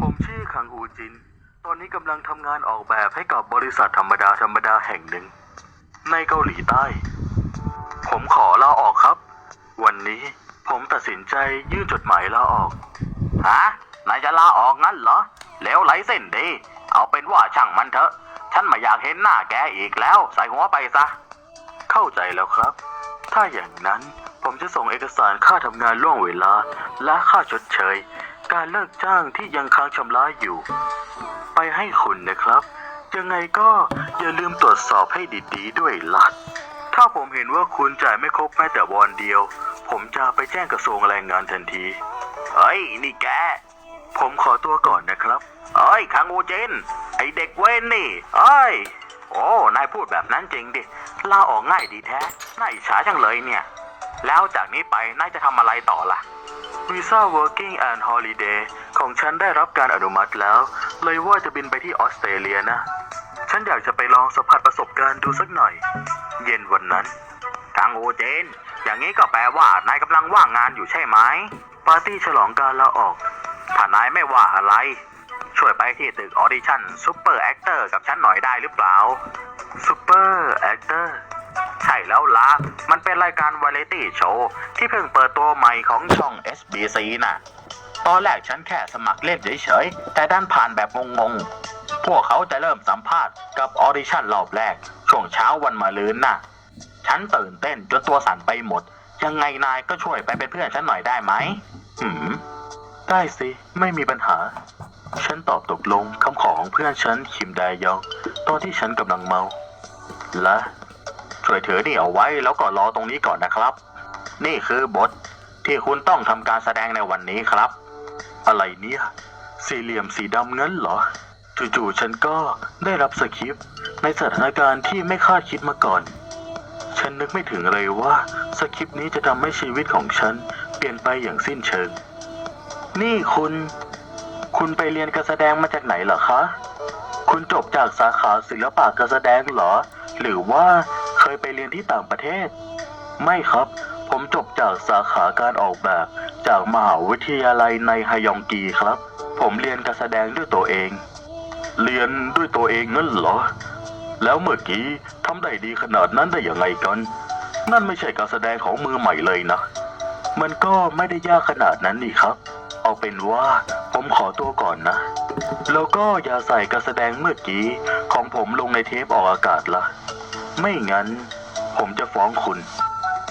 ผมชื่อขังหูจิน ตอนนี้กำลังทำงานออกแบบให้กับบริษัทธรรมดาธรรมดาแห่งหนึ่ง ในเกาหลีใต้ ผมขอลาออกครับ วันนี้ผมตัดสินใจยื่นจดหมายลาออกฮะนายจะลาออกงั้นเหรอ แล้วไหลเส้นดี เอาเป็นว่าช่างมันเถอะ ฉันไม่อยากเห็นหน้าแกอีกแล้ว ใส่หัวไปซะ เข้าใจแล้วครับ ถ้าอย่างนั้นผมจะส่งเอกสารค่าทำงานล่วงเวลา และค่าชดเชย การเลิกจ้างที่ยังค้างชำระอยู่ ไปให้คุณนะครับ ยังไงก็อย่าลืมตรวจสอบให้ดีๆด้วยล่ะถ้าผมเห็นว่าคุณจ่ายไม่ครบแม้แต่วันเดียว ผมจะไปแจ้งกระทรวงแรงงานทันทีเฮ้ย นี่แก ผมขอตัวก่อนนะครับเอ้ยคังอูจินไอเด็กเว้นนี่เอ้ย โอ้ นายพูดแบบนั้นจริงดิ ลาออกง่ายดีแท้ น่าอิจฉาจังเลยเนี่ย แล้วจากนี้ไปนายจะทำอะไรต่อล่ะ วีซ่า working and holiday ของฉันได้รับการอนุมัติแล้ว เลยว่าจะบินไปที่ออสเตรเลียนะ ฉันอยากจะไปลองสัมผัสประสบการณ์ดูสักหน่อย เย็นวันนั้นคังโอูจินอย่างนี้ก็แปลว่านายกำลังว่างงานอยู่ใช่ไหม ปาร์ตี้ฉลองการลาออก ถ้านายไม่ว่าอะไร ช่วยไปที่ตึกออดิชั่นซูเปอร์แอคเตอร์กับฉันหน่อยได้หรือเปล่าซูเปอร์แอคเตอร์ ใช่แล้วละมันเป็นรายการวาไรตี้โชว์ที่เพิ่งเปิดตัวใหม่ของช่อง SBC น่ะ ตอนแรกฉันแค่สมัครเล่นเฉยๆ แต่ด้านผ่านแบบงงๆ พวกเขาจะเริ่มสัมภาษณ์กับออดิชั่นรอบแรก ช่วงเช้าวันมะรืนน่ะ ฉันตื่นเต้นจนตัวสั่นไปหมด ยังไงนายก็ช่วยไปเป็นเพื่อนฉันหน่อยได้ไหมหืมได้สิ ไม่มีปัญหา ฉันตอบตกลงคำขอของเพื่อนฉันคิมไดยองตอนที่ฉันกำลังเมา และ ช่วยถือนี่เอาไว้แล้วก็รอตรงนี้ก่อนนะครับ นี่คือบทที่คุณต้องทำการแสดงในวันนี้ครับ อะไรเนี่ย สี่เหลี่ยมสีดำงั้นเหรอ จู่ๆฉันก็ได้รับสคริปต์ในสถานการณ์ที่ไม่คาดคิดมาก่อน ฉันนึกไม่ถึงเลยว่าสคริปต์นี้จะทำให้ชีวิตของฉันเปลี่ยนไปอย่างสิ้นเชิง นี่คุณ คุณไปเรียนการแสดงมาจากไหนเหรอคะ คุณจบจากสาขาศิลปะการแสดงเหรอ หรือว่า ยไปเรียนที่ต่างประเทศ ไม่ครับ ผมจบจากสาขาการออกแบบ จากมหาวิทยาลัยในฮยองกีครับ ผมเรียนการแสดงด้วยตัวเอง เรียนด้วยตัวเองงั้นเหรอ แล้วเมื่อกี้ทำได้ดีขนาดนั้นได้ยังไงกัน นั่นไม่ใช่การแสดงของมือใหม่เลยนะ มันก็ไม่ได้ยากขนาดนั้นนี่ครับ เอาเป็นว่าผมขอตัวก่อนนะ แล้วก็อย่าใส่การแสดงเมื่อกี้ของผมลงในเทปออกอากาศละ ไม่งั้น ผมจะฟ้องคุณ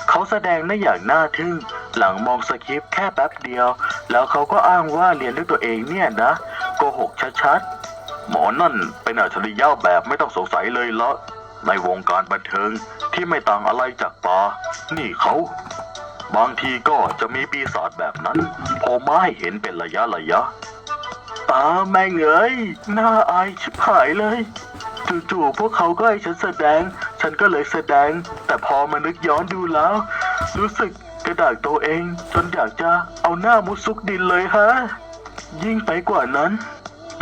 เขาแสดงได้อย่างน่าทึ่ง หลังมองสคริปต์แค่แป๊บเดียว แล้วเขาก็อ้างว่าเรียนด้วยตัวเองเนี่ยนะโกหกชัดๆ หมอนั่นเป็นอัจฉริยะแบบไม่ต้องสงสัยเลยละในวงการบันเทิงที่ไม่ต่างอะไรจากปลานี่เขา บางทีก็จะมีปีศาจแบบนั้นโผล่มาให้เห็นเป็นระยะระยะตาแม่งเอ้ยน่าอายชิบหายเลย จู่ๆพวกเขาก็ให้ฉันแสดง ฉันก็เลยแสดง แต่พอมานึกย้อนดูแล้ว รู้สึกกระดากตัวเอง จนอยากจะเอาหน้ามุดซุกดินเลยฮะ ยิ่งไปกว่านั้น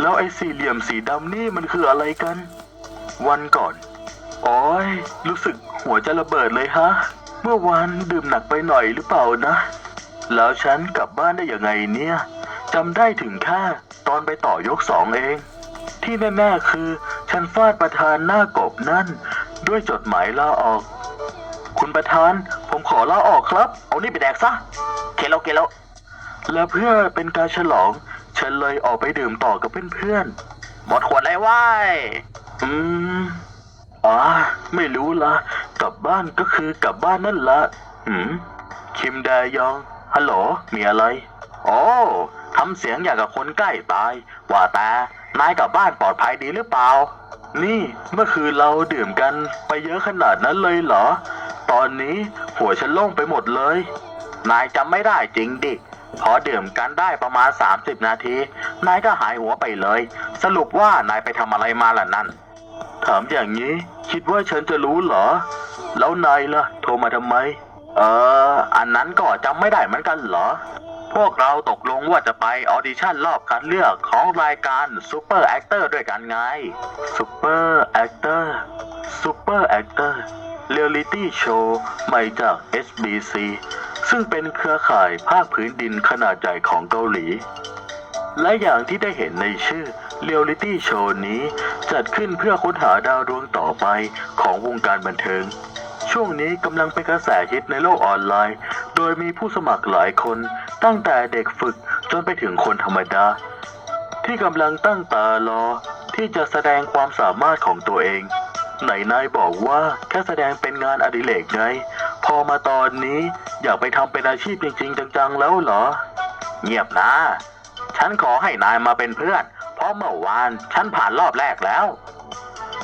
แล้วไอ้สี่เหลี่ยมสีดำนี่มันคืออะไรกัน วันก่อนอ้ยรู้สึกหัวจะระเบิดเลยฮะ เมื่อวานดื่มหนักไปหน่อยหรือเปล่านะ แล้วฉันกลับบ้านได้ยังไงเนี่ยจำได้ถึงแค่ตอนไปต่อยกสองเอง ที่แน่ๆคือ ฉันฟาดประธานหน้ากบนั่น ด้วยจดหมายลาออก คุณประธาน ผมขอลาออกครับ เอานี่ไปแดกซะเคโลเคโลและเพื่อเป็นการฉลอง ฉันเลยออกไปดื่มต่อกับเพื่อนหมดขวดเลยว้ายอืมอ๋อไม่รู้ละ กลับบ้านก็คือกลับบ้านนั่นละหืมคิมแดยอง ฮัลโหล มีอะไรโอ้ทำเสียงอย่างกับคนใกล้ตาย ว่าแต่ นายกลับบ้านปลอดภัยดีหรือเปล่า นี่เมื่อคืนเราดื่มกันไปเยอะขนาดนั้นเลยเหรอ ตอนนี้หัวฉันโล่งไปหมดเลย นายจำไม่ได้จริงดิ พอดื่มกันได้ประมาณ 30 นาที นายก็หายหัวไปเลย สรุปว่านายไปทำอะไรมาล่ะนั่น ถามอย่างนี้ คิดว่าฉันจะรู้เหรอ แล้วนายล่ะ โทรมาทำไม เออ อันนั้นก็จำไม่ได้เหมือนกันเหรอ พวกเราตกลงว่าจะไปออดิชั่นรอบคัดเลือกของรายการซูเปอร์แอคเตอร์ด้วยกันไงซูเปอร์แอคเตอร์ซูเปอร์แอคเตอร์เรียลิตี้โชว์ใหม่จาก SBC ซึ่งเป็นเครือข่ายภาคพื้นดินขนาดใหญ่ของเกาหลี และอย่างที่ได้เห็นในชื่อเรียลลิตี้โชว์นี้ จัดขึ้นเพื่อค้นหาดาวดวงต่อไปของวงการบันเทิงช่วงนี้กำลังเป็นกระแสฮิตในโลกออนไลน์ โดยมีผู้สมัครหลายคน ตั้งแต่เด็กฝึกจนไปถึงคนธรรมดา ที่กำลังตั้งตารอที่จะแสดงความสามารถของตัวเอง ไหนนายบอกว่าแค่แสดงเป็นงานอดิเรกไง พอมาตอนนี้อยากไปทำเป็นอาชีพจริง ๆ จังๆแล้วเหรอ เงียบนะ ฉันขอให้นายมาเป็นเพื่อน เพราะเมื่อวานฉันผ่านรอบแรกแล้ว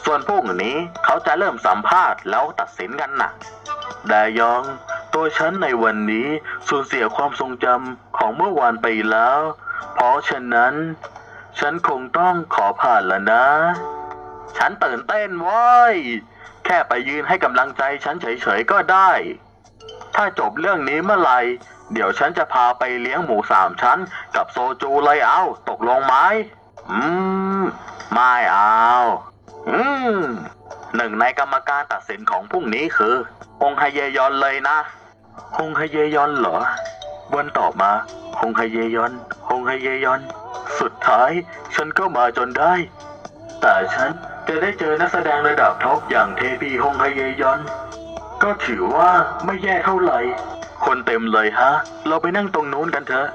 ส่วนพรุ่งนี้เขาจะเริ่มสัมภาษณ์แล้วตัดสินกันนะดายอง ตัวฉันในวันนี้สูญเสียความทรงจำของเมื่อวานไปแล้ว เพราะฉะนั้น ฉันคงต้องขอผ่านแล้วนะ ฉันตื่นเต้นว้ายแค่ไปยืนให้กำลังใจฉันเฉยๆก็ได้ ถ้าจบเรื่องนี้เมื่อไหร่ เดี๋ยวฉันจะพาไปเลี้ยงหมูสามชั้น กับโซจูเลยเอาตกลงไหมอืม ไม่เอา อืม หนึ่งในกรรมการตัดสินของพรุ่งนี้คือ องค์ไฮเยยอนเลยนะ ฮงฮเยยอนเหรอ วันต่อมาฮงฮเยยอนฮงฮเยยอน สุดท้าย ฉันก็มาจนได้ แต่ฉันจะได้เจอนักแสดงระดับท็อปอย่างเทพีฮงฮเยยอน ก็ถือว่าไม่แย่เท่าไหร่ คนเต็มเลยฮะ เราไปนั่งตรงนู้นกันเถอะ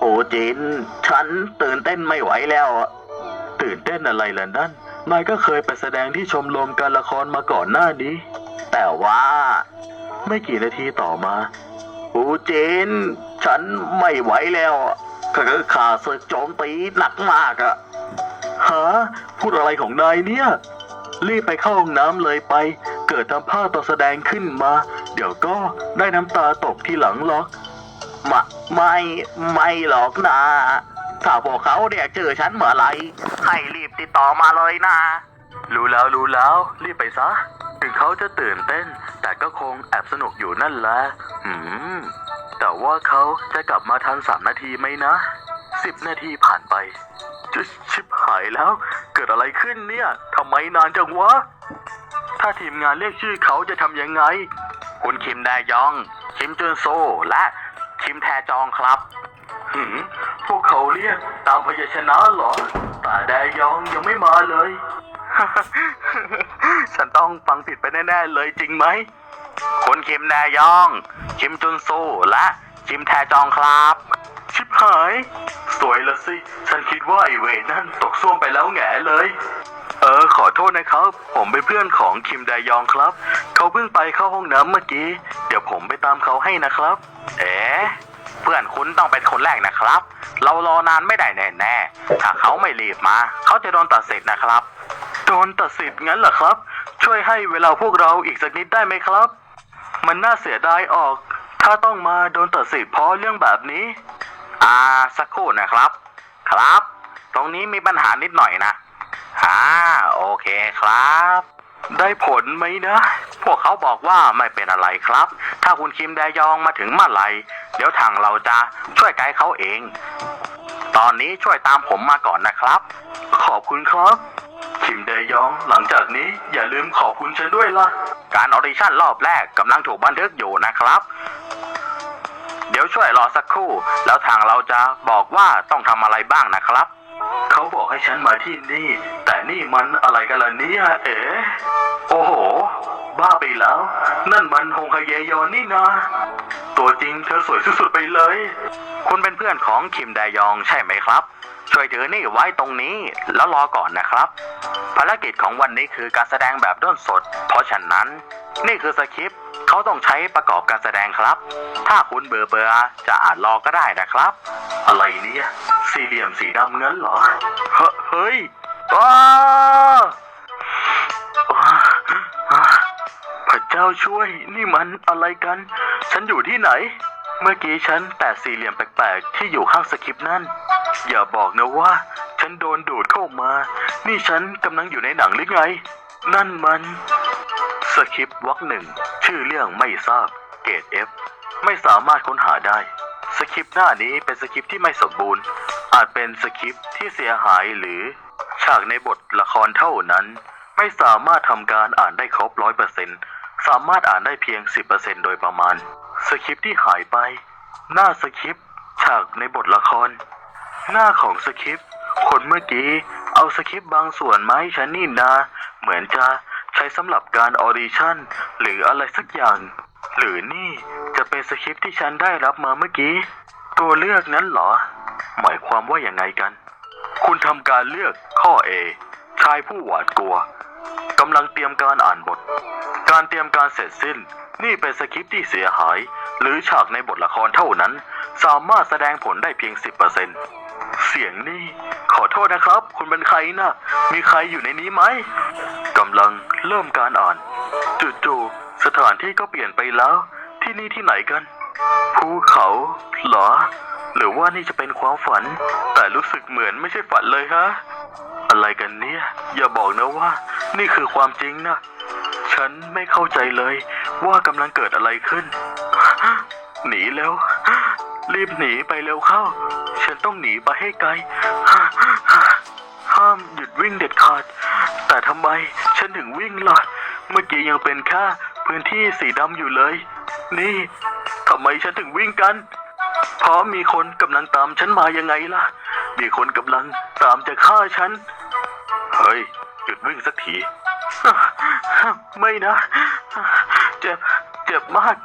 โอ้จิน ฉันตื่นเต้นไม่ไหวแล้วอะตื่นเต้นอะไรล่ะนั่น นายก็เคยไปแสดงที่ชมรมการละครมาก่อนหน้านี้ แต่ว่า ไม่กี่นาทีต่อมาโอ้จินฉันไม่ไหวแล้วอะคือขาศึกโจมตีหนักมากอะฮะพูดอะไรของนายเนี่ย รีบไปเข้าห้องน้ำเลยไป เกิดทำพลาดตอแสดงขึ้นมา เดี๋ยวก็ได้น้ำตาตกที่หลังหรอกมาไม่ไม่หรอกนะถ้าพวกเขาเรียกชื่อฉันเมื่อไรให้รีบติดต่อมาเลยนะ รู้แล้วรู้แล้ว รีบไปซะ ถึงเขาจะตื่นเต้น แต่ก็คงแอบสนุกอยู่นั่นแหละหืม แต่ว่าเขาจะกลับมาทันสามนาทีไหมนะสิบนาทีผ่านไปจะชิบหายแล้ว เกิดอะไรขึ้นเนี่ยทำไมนานจังวะ ถ้าทีมงานเรียกชื่อเขาจะทำยังไง คุณคิมแดยอง คิมจุนโซ และคิมแทจองครับหืมพวกเขาเรียกตามพยัญชนะเหรอแต่แดยองยังไม่มาเลย ฉันต้องฟังผิดไปแน่ๆเลยจริงไหม คุณคิมแดยอง คิมจุนโซและ คิมแทจองครับ ชิบหาย สวยละสิ ฉันคิดว่าไอเวนั่นตกส้วมไปแล้วแง่เลย เออขอโทษนะครับ ผมเป็นเพื่อนของคิมแดยองครับ เขาเพิ่งไปเข้าห้องน้ำเมื่อกี้ เดี๋ยวผมไปตามเขาให้นะครับ เอ๋เพื่อนคุณต้องเป็นคนแรกนะครับ เรารอนานไม่ได้แน่ๆ ถ้าเขาไม่รีบมา เขาจะโดนตัดสิทธิ์นะครับ โดนตัดสิทธิ์งั้นเหรอครับ ช่วยให้เวลาพวกเราอีกสักนิดได้ไหมครับ มันน่าเสียดายออก ถ้าต้องมาโดนตัดสิทธิ์เพราะเรื่องแบบนี้ อ่าสักครู่นะครับ ครับ ตรงนี้มีปัญหานิดหน่อยนะอ่าโอเคครับ ได้ผลไหมนะ พวกเขาบอกว่าไม่เป็นอะไรครับ ถ้าคุณคิมแดยองมาถึงเมื่อไหร่เดี๋ยวทางเราจะช่วยไกด์เขาเอง ตอนนี้ช่วยตามผมมาก่อนนะครับ ขอบคุณครับ คิมเดยองหลังจากนี้อย่าลืมขอบคุณฉันด้วยล่ะ การออดิชั่นรอบแรกกำลังถูกบันทึกอยู่นะครับ เดี๋ยวช่วยรอสักครู่ แล้วทางเราจะบอกว่าต้องทำอะไรบ้างนะครับ เขาบอกให้ฉันมาที่นี่ แต่นี่มันอะไรกันล่ะเนี่ยเอ๋โอ้โห บ้าไปแล้ว นั่นมันฮงฮเยยอนนี่นะ ตัวจริงเธอสวยสุดๆไปเลย คุณเป็นเพื่อนของคิมแดยองใช่ไหมครับ ช่วยถือนี่ไว้ตรงนี้แล้วรอก่อนนะครับ ภารกิจของวันนี้คือการแสดงแบบด้นสด เพราะฉะนั้น นี่คือสคริปต์เขาต้องใช้ประกอบการแสดงครับ ถ้าคุณเบื่อเบื่อจะอ่านรอก็ได้นะครับ อะไรเนี่ย สี่เหลี่ยมสีดำงั้นเหรอ เฮ้ยว้าอ้า จ้าช่วยนี่มันอะไรกัน ฉันอยู่ที่ไหน เมื่อกี้ฉันแตะสี่เหลี่ยมแปลกๆ ที่อยู่ข้างสคริปต์นั่น อย่าบอกนะว่า ฉันโดนดูดเข้ามา นี่ฉันกำลังอยู่ในหนังหรือไง นั่นมัน สคริปต์วรรคหนึ่ง ชื่อเรื่องไม่ทราบ เกรด F ไม่สามารถค้นหาได้ สคริปต์หน้านี้เป็นสคริปต์ที่ไม่สมบูรณ์ อาจเป็นสคริปต์ที่เสียหายหรือ ฉากในบทละครเท่านั้น ไม่สามารถทำการอ่านได้ครบร้อยเปอร์เซ็นต์ สามารถอ่านได้เพียงสิบเปอร์เซ็นโดยประมาณ สคริปต์ที่หายไป หน้าสคริปต์ฉากในบทละคร หน้าของสคริปต์คนเมื่อกี้เอาสคริปต์บางส่วนมาให้ฉันนี่นาเหมือนจะใช้สำหรับการออดิชั่น หรืออะไรสักอย่าง หรือนี่จะเป็นสคริปต์ที่ฉันได้รับมาเมื่อกี้ ตัวเลือกนั้นเหรอ หมายความว่าอย่างไงกัน คุณทำการเลือกข้อ A ชายผู้หวาดกลัวกำลังเตรียมการอ่านบท การเตรียมการเสร็จสิ้น นี่เป็นสคริปต์ที่เสียหาย หรือฉากในบทละครเท่านั้น สามารถแสดงผลได้เพียง 10%เสียงนี่ ขอโทษนะครับ คุณเป็นใครนะ มีใครอยู่ในนี้ไหมกำลังเริ่มการอ่านจู่ๆสถานที่ก็เปลี่ยนไปแล้ว ที่นี่ที่ไหนกันภูเขาเหรอ หรือว่านี่จะเป็นความฝัน แต่รู้สึกเหมือนไม่ใช่ฝันเลยฮะ อะไรกันเนี่ย อย่าบอกนะว่า นี่คือความจริงนะ ฉันไม่เข้าใจเลยว่ากำลังเกิดอะไรขึ้น หนีแล้ว รีบหนีไปเร็วเข้า ฉันต้องหนีไปให้ไกล ห้ามหยุดวิ่งเด็ดขาด แต่ทำไมฉันถึงวิ่งล่ะ เมื่อกี้ยังเป็นแค่พื้นที่สีดำอยู่เลย นี่ทำไมฉันถึงวิ่งกัน เพราะมีคนกำลังตามฉันมายังไงล่ะ มีคนกำลังตามจะฆ่าฉัน เฮ้ย หยุดวิ่งสักที ไม่นะ เจ็บ เจ็บมาก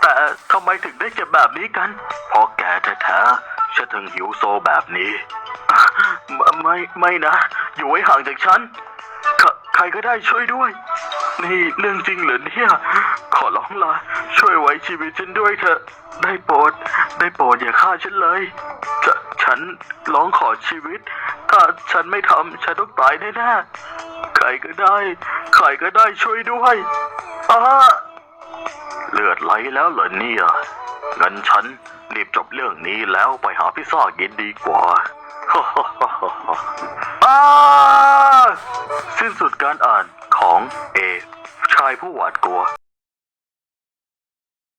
แต่ทำไมถึงได้เจ็บแบบนี้กันเพราะแกแท้ๆฉันถึงหิวโซแบบนี้ ไม่ ไม่ไม่นะ อยู่ไว้ห่างจากฉันใครใครก็ได้ช่วยด้วย นี่เรื่องจริงเหรอเนี่ย ขอร้องละช่วยไว้ชีวิตฉันด้วยเถอะ ได้โปรด ได้โปรดอย่าฆ่าฉันเลยฉฉันร้องขอชีวิต ถ้าฉันไม่ทำฉันต้องตายแน่ๆใครก็ได้ ใครก็ได้ช่วยด้วยอ้าเลือดไหลแล้วเหรอเนี่ยงั้นฉันรีบจบเรื่องนี้แล้วไปหาพิซซ่ากินดีกว่าอ้าสิ้นสุดการอ่านของเอชายผู้หวาดกลัว